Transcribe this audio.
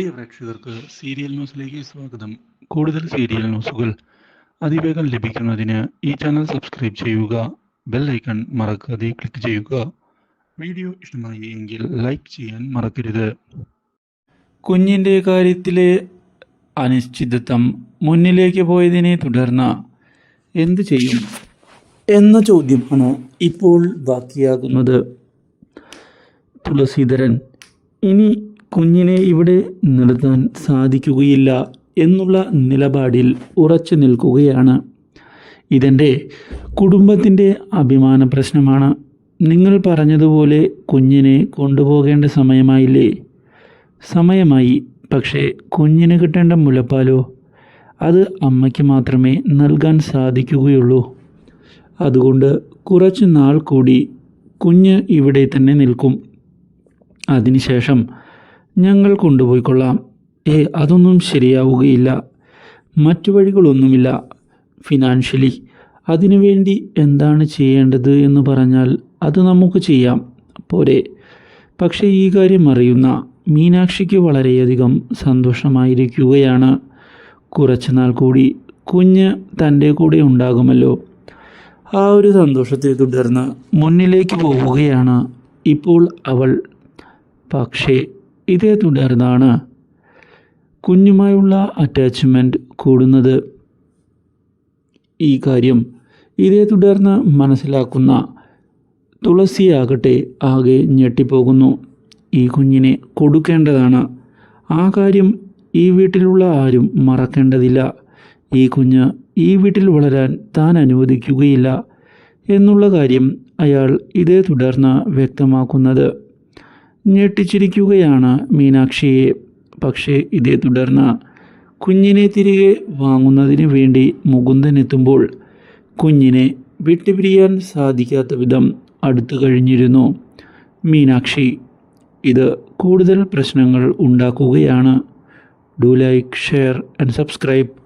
പ്രിയ പ്രേക്ഷകർക്ക് സീരിയൽ ന്യൂസിലേക്ക് സ്വാഗതം. കൂടുതൽ സീരിയൽ ന്യൂസുകൾ അതിവേഗം ലഭിക്കുന്നതിന് ഈ ചാനൽ സബ്സ്ക്രൈബ് ചെയ്യുക ബെൽ ഐക്കൺ മറക്കാതെ ക്ലിക്ക് ചെയ്യുക. വീഡിയോ ഇഷ്ടമായി എങ്കിൽ ലൈക്ക് ചെയ്യാൻ മറക്കരുത്. കുഞ്ഞിന്റെ കാര്യത്തിലെ അനിശ്ചിതത്വം മുന്നിലേക്ക് പോയതിനെ തുടർന്ന് എന്തു ചെയ്യും? എന്ന ചോദ്യമാണ് ഇപ്പോൾ ബാക്കിയാകുന്നത്. തുളസീധരൻ ഇനി കുഞ്ഞിനെ ഇവിടെ നിർത്താൻ സാധിക്കുകയില്ല എന്നുള്ള നിലപാടിൽ ഉറച്ചു നിൽക്കുകയാണ്. ഇതെന്റെ കുടുംബത്തിന്റെ അഭിമാന പ്രശ്നമാണ്. നിങ്ങൾ പറഞ്ഞതുപോലെ കുഞ്ഞിനെ കൊണ്ടുപോകേണ്ട സമയമായില്ലേ? സമയമായി പക്ഷേ കുഞ്ഞിന് കിട്ടേണ്ട മുലപ്പാലോ? അത് അമ്മയ്ക്ക് മാത്രമേ നൽകാൻ സാധിക്കുകയുള്ളൂ. അതുകൊണ്ട് കുറച്ച് നാൾ കൂടി കുഞ്ഞ് ഇവിടെ തന്നെ നിൽക്കും. അതിനുശേഷം ഞങ്ങൾ കൊണ്ടുപോയിക്കൊള്ളാം. ഏ അതൊന്നും ശരിയാവുകയില്ല. മറ്റു വഴികളൊന്നുമില്ല. ഫിനാൻഷ്യലി അതിനുവേണ്ടി എന്താണ് ചെയ്യേണ്ടത് എന്ന് പറഞ്ഞാൽ അത് നമുക്ക് ചെയ്യാം. പോരെ. പക്ഷേ ഈ കാര്യം അറിയുന്ന മീനാക്ഷിക്ക് വളരെയധികം സന്തോഷമായിരിക്കുകയാണ്. കുറച്ചുനാൾ കൂടി കുഞ്ഞ് തന്റെ കൂടെ ഉണ്ടാകുമല്ലോ. ആ ഒരു സന്തോഷത്തെ തുടർന്ന് മുന്നിലേക്ക് പോവുകയാണ് ഇപ്പോൾ അവൾ. പക്ഷേ ഇതേ തുടർന്നാണ് കുഞ്ഞുമായുള്ള അറ്റാച്ച്മെന്റ് കൂടുന്നത്. ഈ കാര്യം ഇതേ തുടർന്ന് മനസ്സിലാക്കുന്ന തുളസിയാകട്ടെ ആകെ ഞെട്ടിപ്പോകുന്നു. ഈ കുഞ്ഞിനെ കൊടുക്കേണ്ടതാണ്. ആ കാര്യം ഈ വീട്ടിലുള്ള ആരും മറക്കേണ്ടതില്ല. ഈ കുഞ്ഞ് ഈ വീട്ടിൽ വളരാൻ താൻ അനുവദിക്കുകയില്ല. എന്നുള്ള കാര്യം അയാൾ ഇതേ തുടർന്ന് വ്യക്തമാക്കുന്നത്. ഞെട്ടിച്ചിരിക്കുകയാണ് മീനാക്ഷിയെ. പക്ഷേ ഇതേ തുടർന്ന് കുഞ്ഞിനെ തിരികെ വാങ്ങുന്നതിന് വേണ്ടി മുകുന്ദൻ എത്തുമ്പോൾ കുഞ്ഞിനെ വിട്ടുപിരിയാൻ സാധിക്കാത്ത വിധം അടുത്തു കഴിഞ്ഞിരുന്നു. മീനാക്ഷി ഇത് കൂടുതൽ പ്രശ്നങ്ങൾ ഉണ്ടാക്കുകയാണ്. Do like share and subscribe.